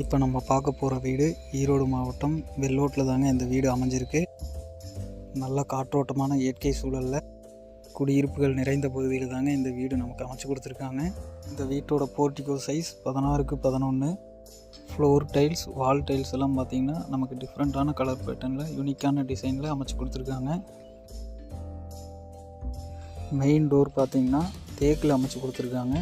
இப்போ நம்ம பார்க்க போகிற வீடு ஈரோடு மாவட்டம் வெள்ளோட்டில் தாங்க இந்த வீடு அமைஞ்சிருக்கு. நல்ல காற்றோட்டமான இயற்கை சூழலில் குடியிருப்புகள் நிறைந்த பகுதியில் தாங்க இந்த வீடு நமக்கு அமைச்சு கொடுத்துருக்காங்க. இந்த வீட்டோட போர்ட்டிகோ சைஸ் பதினாறுக்கு பதினொன்று ஃப்ளோர் டைல்ஸ் வால் டைல்ஸ் எல்லாம் பார்த்திங்கன்னா நமக்கு டிஃப்ரெண்ட்டான கலர் பேட்டர்னில் யூனிக்கான டிசைனில் அமைச்சு கொடுத்துருக்காங்க. மெயின் டோர் பார்த்திங்கன்னா தேக்கில் அமைச்சு கொடுத்துருக்காங்க.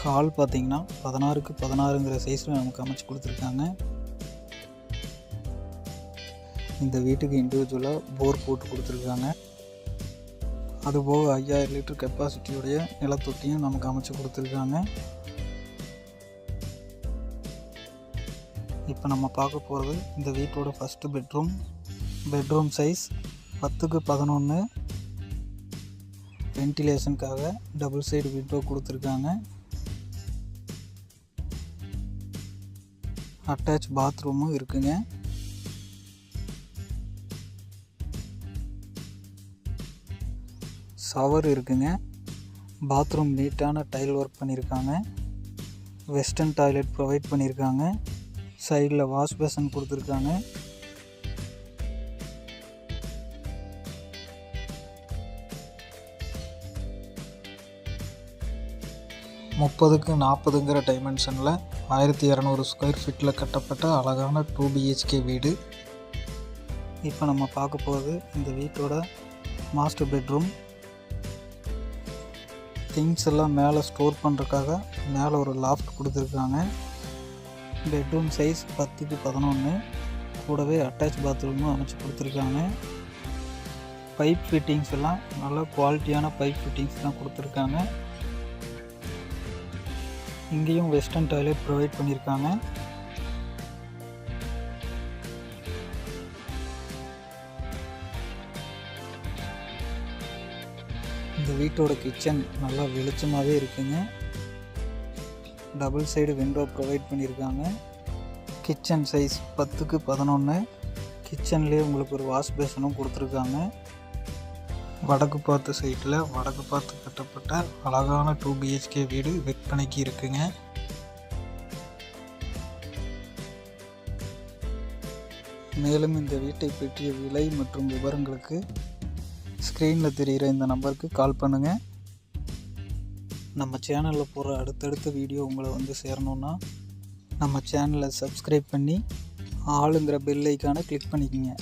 ஹால் பார்த்தீங்கன்னா பதினாறுக்கு பதினாறுங்கிற சைஸில் நமக்கு அமைச்சு கொடுத்துருக்காங்க. இந்த வீட்டுக்கு இண்டிவிஜுவலாக போர் போட்டு கொடுத்துருக்காங்க. அதுபோக ஐயாயிரம் லிட்டர் கெப்பாசிட்டியுடைய நிலத்தொட்டியும் நமக்கு அமைச்சு கொடுத்துருக்காங்க. இப்போ நம்ம பார்க்க போகிறது இந்த வீட்டோட ஃபஸ்ட்டு பெட்ரூம் பெட்ரூம் சைஸ் பத்துக்கு பதினொன்று வென்டிலேஷனுக்காக டபுள் சைடு விண்டோ கொடுத்துருக்காங்க. அட்டாச் பாத்ரூமும் இருக்குங்க. ஷவர் இருக்குங்க. பாத்ரூம் நீட்டான டைல் ஒர்க் பண்ணியிருக்காங்க வெஸ்டர்ன் டாய்லெட் ப்ரொவைட் பண்ணியிருக்காங்க சைடில் வாஷ் பேசன் கொடுத்துருக்காங்க. முப்பதுக்கு நாற்பதுங்கிற டைமென்ஷனில் ஆயிரத்தி இரநூறு ஸ்கொயர் ஃபீட்டில் கட்டப்பட்ட அழகான டூ பிஹெச்கே வீடு. இப்போ நம்ம பார்க்க போகிறது இந்த வீட்டோட மாஸ்டர் பெட்ரூம் திங்ஸ் எல்லாம் மேலே ஸ்டோர் பண்ணுறதுக்காக மேலே ஒரு லாஃப்ட் கொடுத்துருக்காங்க. பெட்ரூம் சைஸ் பத்துக்கு பதினொன்று கூடவே அட்டாச் பாத்ரூமும் அமைச்சு கொடுத்துருக்காங்க. பைப் ஃபிட்டிங்ஸ் எல்லாம் நல்ல குவாலிட்டியான பைப் ஃபிட்டிங்ஸ் தான் கொடுத்துருக்காங்க. இங்கேயும் வெஸ்டர்ன் டாய்லெட் ப்ரொவைட் பண்ணியிருக்காங்க இந்த வீட்டோட கிச்சன் நல்லா வெளிச்சமாகவே இருக்குங்க. டபுள் சைடு விண்டோ ப்ரொவைட் பண்ணியிருக்காங்க கிச்சன் சைஸ் பத்துக்கு பதினொன்று கிச்சன்லேயே உங்களுக்கு ஒரு வாஷ் பேசனும் கொடுத்துருக்காங்க. வடக்கு பார்த்த சைட்டில் வடக்கு பார்த்து கட்டப்பட்ட அழகான டூ பிஹெச்கே வீடு விற்பனைக்கு இருக்குங்க. மேலும் இந்த வீட்டை பற்றிய விலை மற்றும் விவரங்களுக்கு ஸ்க்ரீனில் தெரிகிற இந்த நம்பருக்கு கால் பண்ணுங்கள் நம்ம சேனலில் போகிற அடுத்தடுத்த வீடியோ உங்களை வந்து சேரணுன்னா நம்ம சேனலை சப்ஸ்கிரைப் பண்ணி ஆளுங்கிற பெல் ஐக்கானை கிளிக் பண்ணிக்கோங்க.